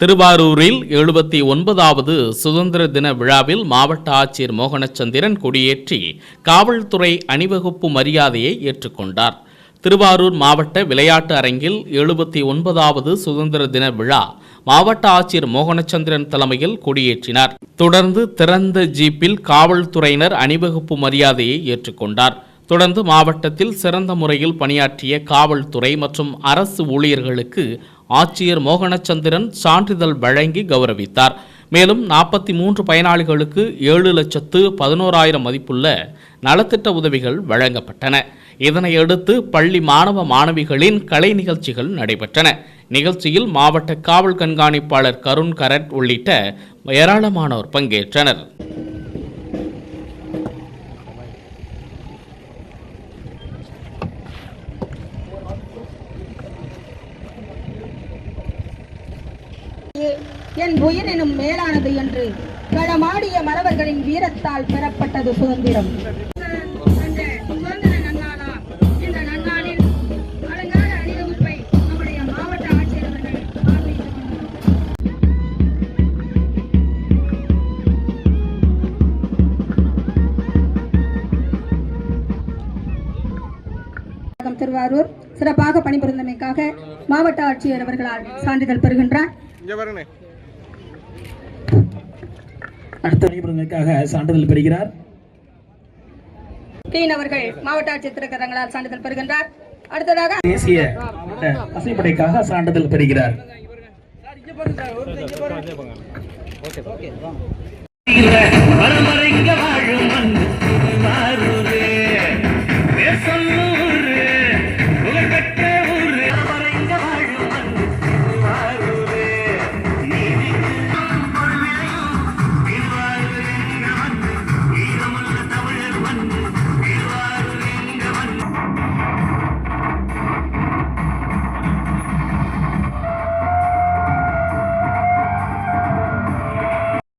திருவாரூரில் எழுபத்தி ஒன்பதாவது சுதந்திர தின விழாவில் மாவட்ட ஆட்சியர் மோகனச்சந்திரன் கொடியேற்றி காவல்துறை அணிவகுப்பு மரியாதையை ஏற்றுக்கொண்டார். திருவாரூர் மாவட்ட விளையாட்டு அரங்கில் எழுபத்தி ஒன்பதாவது சுதந்திர தின விழா மாவட்ட ஆட்சியர் மோகனச்சந்திரன் தலைமையில் கொடியேற்றினார். தொடர்ந்து திறந்த ஜீப்பில் காவல்துறையினர் அணிவகுப்பு மரியாதையை ஏற்றுக்கொண்டார். தொடர்ந்து மாவட்டத்தில் சிறந்த முறையில் பணியாற்றிய காவல்துறை மற்றும் அரசு ஊழியர்களுக்கு ஆட்சியர் மோகனச்சந்திரன் சான்றிதழ் வழங்கி கௌரவித்தார். மேலும் நாற்பத்தி மூன்று பயனாளிகளுக்கு ஏழு லட்சத்து பதினோராயிரம் மதிப்புள்ள நலத்திட்ட உதவிகள் வழங்கப்பட்டன. இதனையடுத்து பள்ளி மாணவ மாணவிகளின் கலை நிகழ்ச்சிகள் நடைபெற்றன. நிகழ்ச்சியில் மாவட்ட காவல் கண்காணிப்பாளர் கருண் கரட் உள்ளிட்ட ஏராளமானோர் பங்கேற்றனர். என் உயிர் எனும் மேலானது என்று களமாடிய மறவர்களின் வீரத்தால் பெறப்பட்டது சுதந்திரம். அந்த சுதந்திர நன்னாளா இந்த நன்னாளில் அலங்கார அணிவகுப்பை நம்முடைய மாவட்ட ஆட்சியர் அவர்கள் பார்வையிட்டுக் கொண்டார். வணக்கம் திருவாரூர். சிறப்பாக பணிபுரிந்தமைக்காக மாவட்ட ஆட்சியர் அவர்களால் சான்றிதழ் பெறுகின்றார். அடுத்த பணிபுரிந்ததற்காக சான்றிதழ் பெறுகிறார். டீன் அவர்கள் மாவட்ட ஆட்சியர் திருக்கரங்களால் சான்றிதழ் பெறுகின்றார். அடுத்ததாக தேசிய மாவட்ட பசைப்படைக்காக சான்றிதழ் பெறுகிறார். மன்னன்